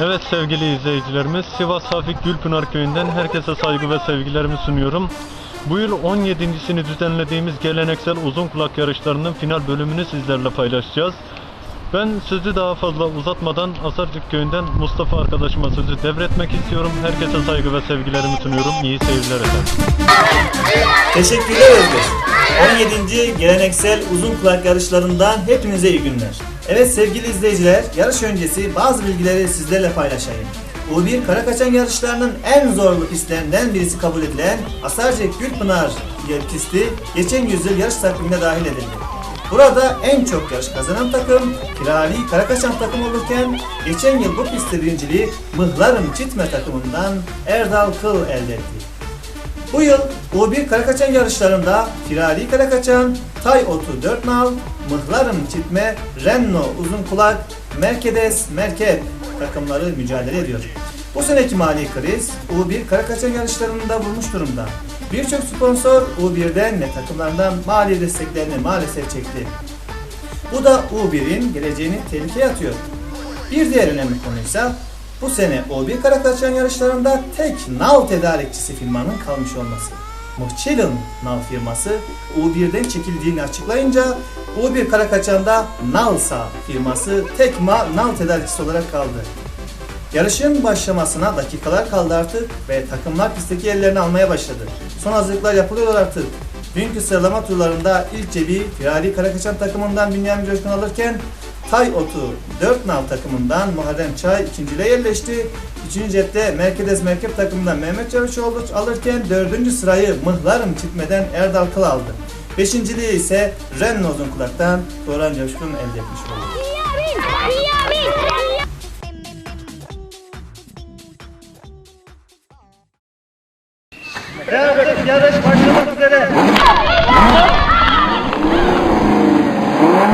Evet sevgili izleyicilerimiz Sivas Hafik Gülpınar Köyü'nden herkese saygı ve sevgilerimi sunuyorum. Bu yıl 17.sini düzenlediğimiz geleneksel uzun kulak yarışlarının final bölümünü sizlerle paylaşacağız. Ben sözü daha fazla uzatmadan Asarcık Köyü'nden Mustafa arkadaşıma sözü devretmek istiyorum. Herkese saygı ve sevgilerimi sunuyorum. İyi seyirler efendim. Teşekkürler Özgür. 17. geleneksel uzun kulak yarışlarından hepinize iyi günler. Evet sevgili izleyiciler, yarış öncesi bazı bilgileri sizlerle paylaşayım. U1 Karakaçan yarışlarının en zorlu pistlerinden birisi kabul edilen Asarcık Gülpınar pisti geçen yüzyıl yarış takvimine dahil edildi. Burada en çok yarış kazanan takım Firari Karakaçan takım olurken geçen yıl bu pistte birinciliği Mıhlarım Çitme takımından Erdal Kıl elde etti. Bu yıl U1 Karakaçan yarışlarında Firari Karakaçan, Tay Otu 4 nal, Mıhlarım Çitme, Renno Uzun Kulak, Mercedes Merkep takımları mücadele ediyor. Bu seneki mali kriz U1 Karakaçan yarışlarında vurmuş durumda. Birçok sponsor U1'den ve takımlarından mali desteklerini maalesef çekti. Bu da U1'in geleceğini tehlikeye atıyor. Bir diğer önemli konuysa bu sene O1 Karakaçan yarışlarında tek nal tedarikçisi firmanın kalmış olması. Muhçilin nal firması U1'den çekildiğini açıklayınca U1 Karakaçan'da Nalsa firması tek ma- nal tedarikçisi olarak kaldı. Yarışın başlamasına dakikalar kaldı artık ve takımlar pistteki yerlerini almaya başladı. Son hazırlıklar yapılıyor artık. Dünkü sıralama turlarında ilk cebi Firari Karakaçan takımından Bünyamin Coşkun alırken Tay Otu 4 nav takımından Muharrem Çay ikinciliğe yerleşti. Üçüncü cepte Merkedes Merkep takımından Mehmet Çavuşoğlu alırken dördüncü sırayı Mıhlarım Çitme'den Erdal Kıl aldı. Beşinciliği ise Renno Uzun Kulak'tan Turan Coşkun elde etmiş oldu.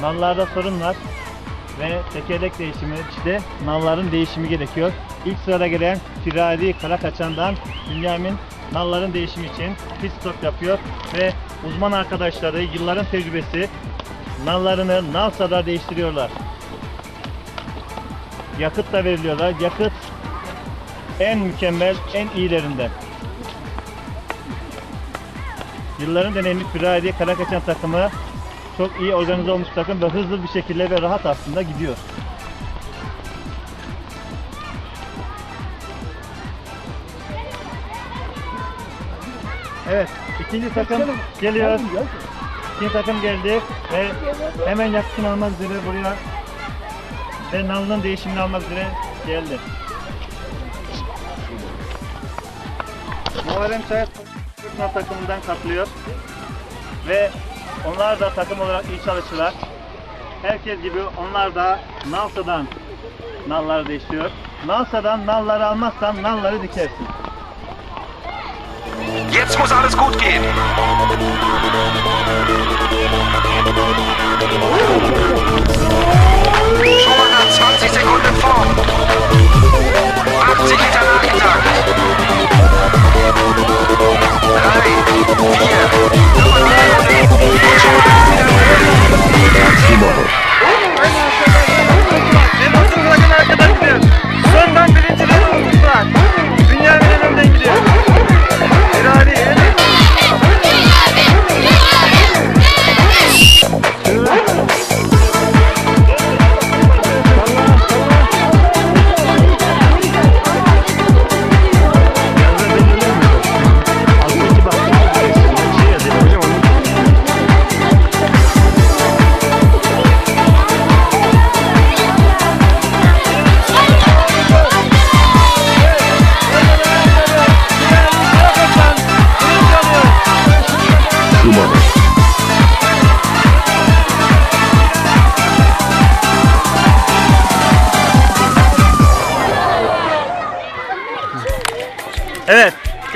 Nallarda sorun var ve tekerlek değişimi işte nalların değişimi gerekiyor. İlk sırada gelen Firari Karakaçan'dan Bünyamin nalların değişimi için pit stop yapıyor ve uzman arkadaşları yılların tecrübesi nallarını nal sadar değiştiriyorlar. Yakıt da veriliyorlar. Yakıt en mükemmel, en iyilerinden. Yılların deneyimli Firari Karakaçan takımı çok iyi organize olmuş takım ve hızlı bir şekilde ve rahat aslında gidiyor. Evet, ikinci takım geliyor. İkinci takım geldi ve hemen yakın almak üzere buraya ve nalının değişimini almak üzere geldi. Muharrem Kırkma takımından katılıyor ve onlar da takım olarak iyi çalıştılar. Herkes gibi onlar da Nalsa'dan nalları değiştiriyor. Nalsa'dan nalları almazsan nalları dikersin. Jetzt muss alles gut gehen. Nach 20 Sekunden vor.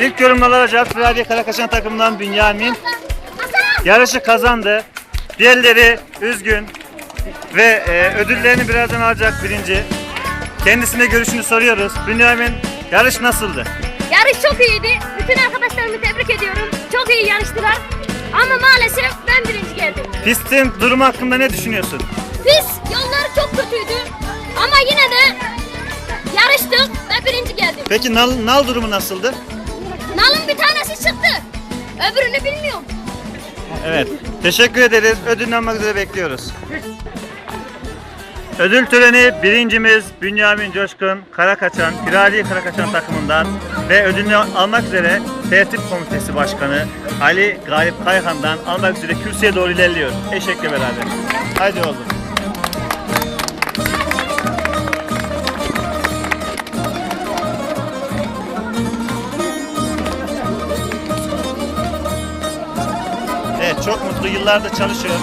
İlk yorumlar alacağız. Firadiye Karakaşan takımından Bünyamin. Yarışı kazandı. Diğerleri üzgün. Ve e, ödüllerini birazdan alacak birinci. Kendisine görüşünü soruyoruz. Bünyamin yarış nasıldı? Yarış çok iyiydi. Bütün arkadaşlarımı tebrik ediyorum. Çok iyi yarıştılar. Ama maalesef ben birinci geldim. Pistin durumu hakkında ne düşünüyorsun? Pis, yolları çok kötüydü. Ama yine de yarıştık ve birinci geldim. Peki nal, nal durumu nasıldı? Bir tanesi çıktı. Öbürünü bilmiyorum. Evet. Teşekkür ederiz. Ödülünü almak üzere bekliyoruz. Ödül töreni birincimiz Bünyamin Coşkun Karakaçan, Firari Karakaçan takımından ve ödülünü almak üzere Tertip Komitesi Başkanı Ali Galip Kayhan'dan almak üzere kürsüye doğru ilerliyor. Eşekle beraber. Haydi oğlum. Çok mutlu yıllardır çalışıyor.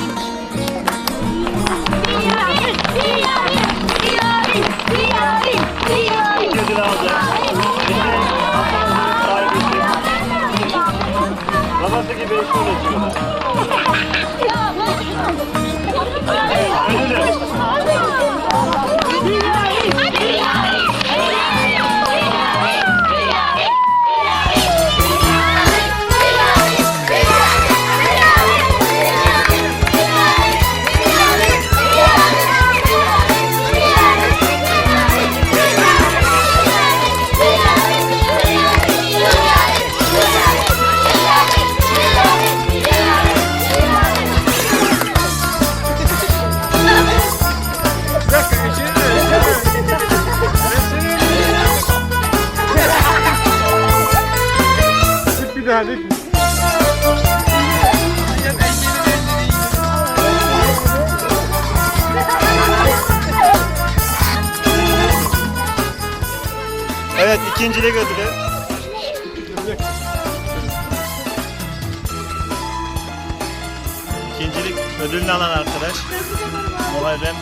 De. Evet ikincilik ödülü. İkincilik ödülünü alan arkadaş. Muharrem.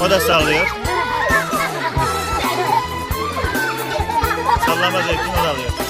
O da sallıyor. Sallama zevkini o da alıyor.